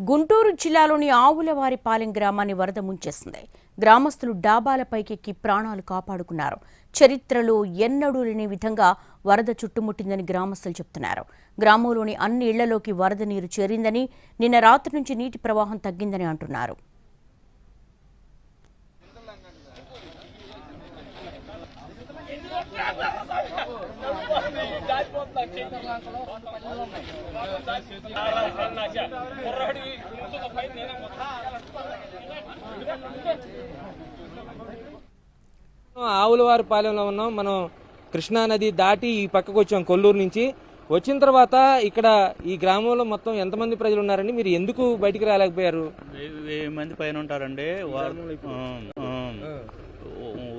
గుంటూరు జిల్లాలోని ఆవులవారిపాలెం గ్రామాన్ని వరద ముంచేసింది. గ్రామస్తులు డాబాలపైకెక్కి ప్రాణాలు కాపాడుకున్నారు. చరిత్రలో ఎన్నడూ లేని విధంగా వరద చుట్టుముట్టిందని గ్రామస్తులు చెబుతున్నారు గ్రామంలోని అన్ని ఇళ్ళలోకి వరద నీరు చేరిందని నిన్న రాత్రి నుంచి నీటి ప్రవాహం తగ్గిందని అంటున్నారు. ఆవులవారి పాలెంలో ఉన్నాం. మనం కృష్ణా నది దాటి ఈ పక్కకు వచ్చాం కొల్లూరు నుంచి. వచ్చిన తర్వాత ఇక్కడ ఈ గ్రామంలో మొత్తం ఎంతమంది ప్రజలు ఉన్నారండి? మీరు ఎందుకు బయటికి రాలేకపోయారు? వెయ్యి మంది పైన ఉంటారండి.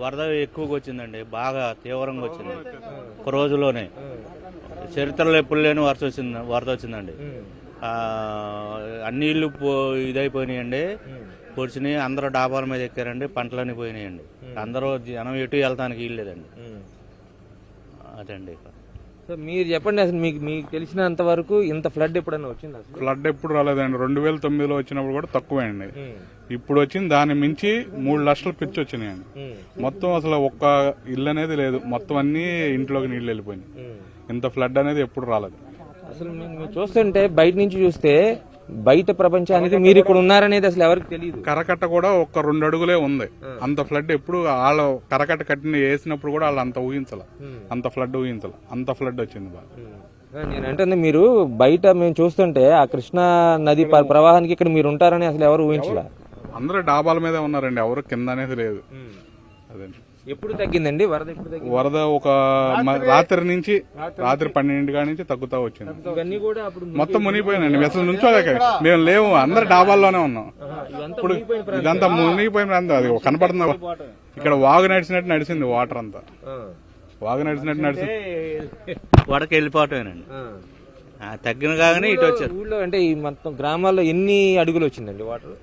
వరద ఎక్కువగా వచ్చిందండి. బాగా తీవ్రంగా వచ్చింది. ఒక రోజులోనే. చరిత్రలో ఎప్పుడు లేని వరద వచ్చింది వరద వచ్చిందండి. ఆ, అన్ని ఇల్లు పో- ఇదైపోయినాయండి. పొడిచినాయి అందరూ డాబాల మీద ఎక్కారండి పంటలన్నీ పోయినాయండి. అందరూ జనం ఎటు వెళ్తానికి వీల్లేదండి అదండి సో మీరు చెప్పండి అసలు మీకు మీకు తెలిసినంత వరకు ఇంత ఫ్లడ్ ఎప్పుడైనా వచ్చింది అసలు? ఫ్లడ్ ఎప్పుడు రాలేదండి. రెండు వేల తొమ్మిదిలో వచ్చినప్పుడు కూడా తక్కువే అండి ఇప్పుడు వచ్చింది దాన్ని మించి మూడు లక్షల పిచ్చి వచ్చినాయండి. మొత్తం అసలు ఒక్క ఇల్లు అనేది లేదు. మొత్తం అన్ని ఇంట్లోకి నీళ్ళు వెళ్ళిపోయినాయి. ఇంత ఫ్లడ్ అనేది ఎప్పుడు రాలేదు. అసలు మీరు చూస్తుంటే బయట నుంచి చూస్తే బయట ప్రపంచానికి మీరు ఇక్కడ ఉన్నారనేది అసలు ఎవరికి తెలియదు కరకట్ట కూడా ఒక్క రెండు అడుగులే ఉంది. అంత ఫ్లడ్ ఎప్పుడు వాళ్ళు కరకట్ట కట్టిన వేసినప్పుడు కూడా వాళ్ళు అంత ఊహించాల. అంత ఫ్లడ్ ఊహించాల. అంత ఫ్లడ్ వచ్చింది బాగా. నేను అంటే మీరు బయట మేము చూస్తుంటే ఆ కృష్ణా నది ప్రవాహానికి ఇక్కడ మీరు ఉంటారని అసలు ఎవరు ఊహించలే? అందరూ డాబాల మీదే ఉన్నారండి. ఎవరు కింద అనేది లేదు. అదండి ఎప్పుడు తగ్గిందండి? వరద ఎప్పుడు తగ్గింది? వరద ఒక మ- రాత్రి నుంచి రాత్రి పన్నెండు కాడి నుంచి తగ్గుతా వచ్చింది. ఇవన్నీ కూడా అప్పుడు మొత్తం మునిగిపోయినండి అసలు నుంచోలేక మేము లేవు. అందరు డాబాల్లోనే ఉన్నాం. ఇవంతా ఇప్పుడు ఇదంతా మునిగిపోయిన ప్రాంతం. అది కనపడుతుంది? ఇక్కడ వాగు నడిచినట్టు నడిచింది వాటర్ అంతా. ఆ, వాగు నడిచినట్టు నడిచి వడకి వెళ్ళిపోవటమేనండి. ఆ, తగ్గిన కాగానే ఇటు వచ్చారు. ఊళ్ళో అంటే ఈ మొత్తం గ్రామాల్లో ఎన్ని అడుగులు వచ్చిందండి వాటర్?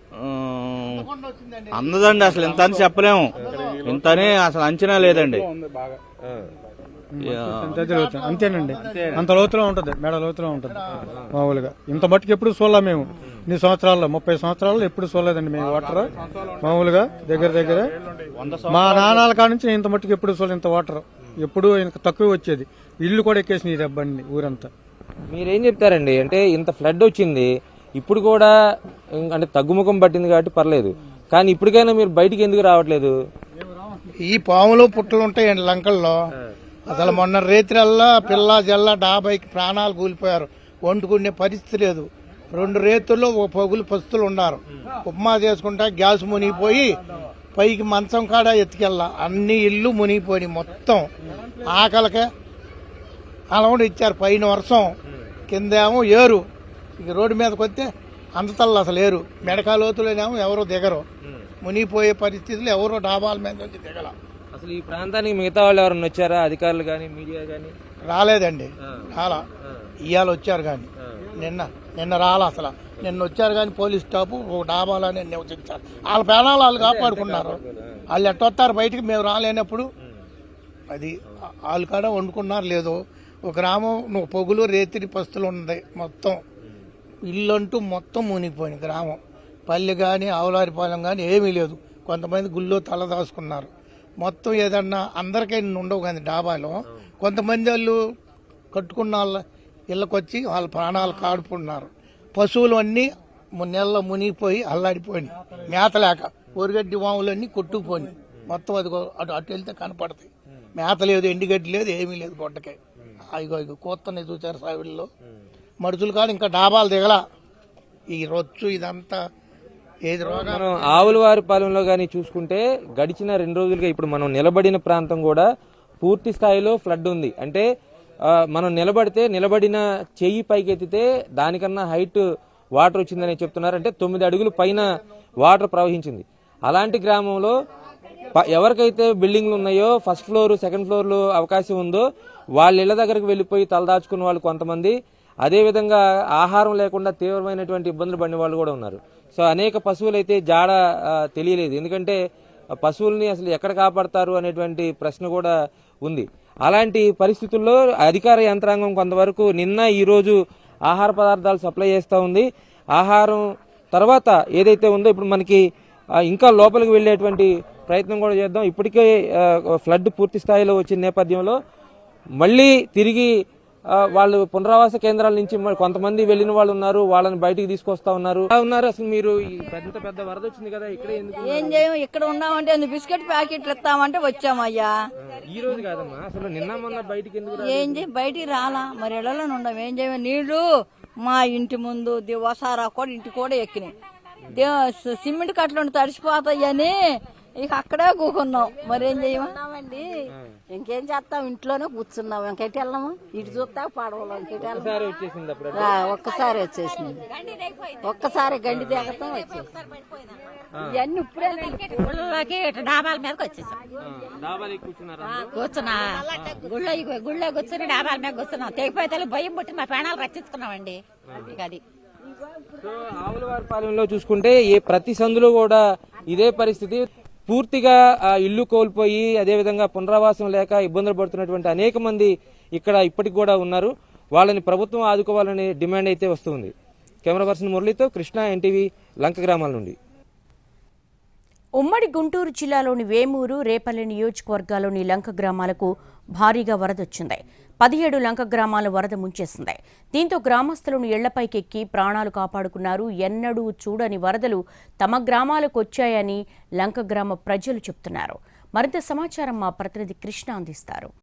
అందదండి అసలు ఇంత అని చెప్పలేము. ఇంతనే అసలు అంచనా లేదండి. అంతేనండి. అంత. లోతులో ఉంటుంది మెడ లోతులో ఉంటుంది మామూలుగా. ఇంత మట్టుకు ఎప్పుడు చూడలే మేము. ఇన్ని సంవత్సరాల్లో ముప్పై సంవత్సరాల్లో ఎప్పుడు చూడలేదండి మేము వాటర్. మామూలుగా దగ్గర దగ్గర. మా నాన్నల కాడ నుంచి ఇంత మట్టుకు ఎప్పుడు చూడలేదు ఇంత వాటర్. ఎప్పుడు ఇంక తక్కువ వచ్చేది. ఇల్లు కూడా ఎక్కేసినాయి ఈ దెబ్బండి ఊరంతా. మీరేం చెప్తారండి? అంటే ఇంత ఫ్లడ్ వచ్చింది ఇప్పుడు కూడా అంటే తగ్గుముఖం పట్టింది కాబట్టి పర్లేదు. కానీ ఇప్పటికైనా మీరు బయటికి ఎందుకు రావట్లేదు? ఈ పాములు పుట్టలు ఉంటాయండి లంకల్లో. అసలు మొన్న రేత్రల్లా పిల్ల జల్ల డాబైకి ప్రాణాలు కూలిపోయారు. వండుకునే పరిస్థితి లేదు. రెండు రేతుల్లో ఓ పగులు పస్తులు ఉన్నారు. ఉప్మా చేసుకుంటా గ్యాస్ మునిగిపోయి పైకి మంచం కాడ ఎత్తుకెళ్ళా. అన్ని ఇల్లు మునిగిపోయినాయి మొత్తం. ఆకలికే అలవాటు ఇచ్చారు పైన వర్షం కిందేమో ఏరు. ఇక రోడ్డు మీదకి వస్తే అంతతల్లు అసలు ఏరు. మెడకా లోతులోనేమో ఎవరు దిగరు. మునిగిపోయే పరిస్థితులు ఎవరో డాబాల మీద నుంచి దిగల. అసలు ఈ ప్రాంతానికి మిగతా వాళ్ళు ఎవరైనా వచ్చారా? అధికారులు కానీ మీడియా కానీ రాలేదండి. రాలా. ఇవాళ వచ్చారు కానీ నిన్న నిన్న రాలా అసలు. నిన్న వచ్చారు కానీ పోలీస్ స్టాఫ్ ఒక డాబాలని నివసించారు. వాళ్ళ ప్రాణాలు వాళ్ళు కాపాడుకున్నారు. వాళ్ళు ఎట్టొస్తారు బయటికి మేము రాలేనప్పుడు అది వాళ్ళు కాడ వండుకున్నారు లేదు. గ్రామం పొగులు రేతిరి పస్తులు ఉన్నాయి మొత్తం. ఇల్లు అంటూ మొత్తం మునిగిపోయింది గ్రామం. పల్లె కానీ ఆవులారిపాలెం కానీ ఏమీ లేదు. కొంతమంది గుళ్ళో తల దాచుకున్నారు. మొత్తం ఏదన్నా అందరికైనా ఉండవు కానీ డాబాలో. కొంతమంది వాళ్ళు కట్టుకున్న వాళ్ళ ఇళ్ళకొచ్చి వాళ్ళ ప్రాణాలు కాడుకున్నారు పశువులు అన్నీ నెలలో మునిగిపోయి అల్లాడిపోయినాయి. మేత లేక ఒరిగడ్డి వాములన్నీ కొట్టుకుపోయినాయి. మొత్తం అది అటు అటు వెళ్తే కనపడతాయి. మేత లేదు ఎండుగడ్డి లేదు ఏమీ లేదు గొడ్డకాయ ఇగో ఇగో కోత్తని చూచారు సావిడిలో. మడుచులు కాదు ఇంకా డాబాలు దిగల. ఈ రొచ్చు ఇదంతా ఏది రోగాలు మనం ఆవులవారి పాలెంలో కానీ చూసుకుంటే గడిచిన రెండు రోజులుగా ఇప్పుడు మనం నిలబడిన ప్రాంతం కూడా పూర్తి స్థాయిలో ఫ్లడ్ ఉంది. అంటే ఆ, మనం నిలబడితే నిలబడిన చెయ్యి పైకి ఎత్తితే దానికన్నా హైట్ వాటర్ వచ్చిందని చెప్తున్నారు. అంటే తొమ్మిది అడుగులు పైన వాటర్ ప్రవహించింది. అలాంటి గ్రామంలో ప- ఎవరికైతే బిల్డింగ్లు ఉన్నాయో ఫస్ట్ ఫ్లోర్ సెకండ్ ఫ్లోర్లు అవకాశం ఉందో వాళ్ళ ఇళ్ళ దగ్గరకు వెళ్ళిపోయి తలదాచుకున్న వాళ్ళు కొంతమంది. అదేవిధంగా ఆహారం లేకుండా తీవ్రమైనటువంటి ఇబ్బందులు పడిన వాళ్ళు కూడా ఉన్నారు. సో అనేక పశువులు అయితే జాడ తెలియలేదు. ఎందుకంటే పశువుల్ని అసలు ఎక్కడ కాపాడతారు అనేటువంటి ప్రశ్న కూడా ఉంది. అలాంటి పరిస్థితుల్లో అధికార యంత్రాంగం కొంతవరకు నిన్న ఈరోజు ఆహార పదార్థాలు సప్లై చేస్తూ ఉంది. ఆహారం తర్వాత ఏదైతే ఉందో ఇప్పుడు మనకి ఇంకా లోపలికి వెళ్ళేటువంటి ప్రయత్నం కూడా చేద్దాం. ఇప్పటికే ఫ్లడ్ పూర్తి స్థాయిలో వచ్చిన నేపథ్యంలో మళ్ళీ తిరిగి వాళ్ళు పునరావాస కేంద్రాల నుంచి కొంతమంది వెళ్ళిన వాళ్ళు ఉన్నారు వాళ్ళని బయటికి తీసుకొస్తా ఉన్నారు. ఉన్నారు? అసలు మీరు పెద్ద పెద్ద వరద వచ్చింది కదా ఇక్కడే ఏం చేయం? ఇక్కడ ఉన్నామంటే బిస్కెట్ ప్యాకెట్లు ఇస్తామంటే వచ్చామయ్యా. ఈ రోజు కాదమ్మా అసలు నిన్న మొన్న బయటికి ఎందుకు ఏం చేయం? బయటికి రాలా. మరి ఇళ్ళలో ఉండం. ఏం చేయం? నీళ్ళు మా ఇంటి ముందు ది- వసారా కూడా ఇంటి కూడా ఎక్కినాయి. సిమెంట్ కట్టలు తడిసిపోతాయని ఇక అక్కడే కూకున్నాం. మరి ఏం చేయమండి ఇంకేం చేస్తాం? ఇంట్లోనే కూర్చున్నాం. ఇంకెటు వెళ్ళాము ఇటు చూస్తా పడవలో ఇంకెటు వెళ్ళాము ఒక్కసారి వచ్చేసింది. ఒక్కసారి గండి దిగతాం ఇవన్నీ ఇప్పుడే గుళ్ళకి ఇటు డాబాల మీదకి వచ్చేసాం. డాబాలు ఎక్కువ కూర్చున్నారా? కూర్చున్నా. గుళ్ళో గుళ్ళో కూర్చుని డాబాల మీద కూర్చున్నాం. తెగిపోతే భయం పుట్టి మా ప్రాణాలు రక్షించుకున్నామండి. అది. సో ఆవులవారిపాలెంలో చూసుకుంటే ఏ ప్రతి సందులో కూడా ఇదే పరిస్థితి. పూర్తిగా ఇల్లు కోల్పోయి అదేవిధంగా పునరావాసం లేక ఇబ్బందులు పడుతున్నటువంటి అనేక మంది ఇక్కడ ఇప్పటికి కూడా ఉన్నారు. వాళ్ళని ప్రభుత్వం ఆదుకోవాలని డిమాండ్ అయితే వస్తుంది. కెమెరా పర్సన్ మురళితో కృష్ణ ఎన్టీవీ లంక గ్రామాల నుండి. ఉమ్మడి గుంటూరు జిల్లాలోని వేమూరు రేపల్లి నియోజకవర్గాల్లోని లంక గ్రామాలకు భారీగా వరదొచ్చింది. పదిహేడు లంక గ్రామాల వరద ముంచేసింది. దీంతో గ్రామస్తులను ఇళ్ళపైకెక్కి ప్రాణాలు కాపాడుకున్నారు. ఎన్నడూ చూడని వరదలు తమ గ్రామాలకు వచ్చాయని లంక గ్రామ ప్రజలు చెప్తున్నారు. మరింత సమాచారం మా ప్రతినిధి కృష్ణ అందిస్తారు.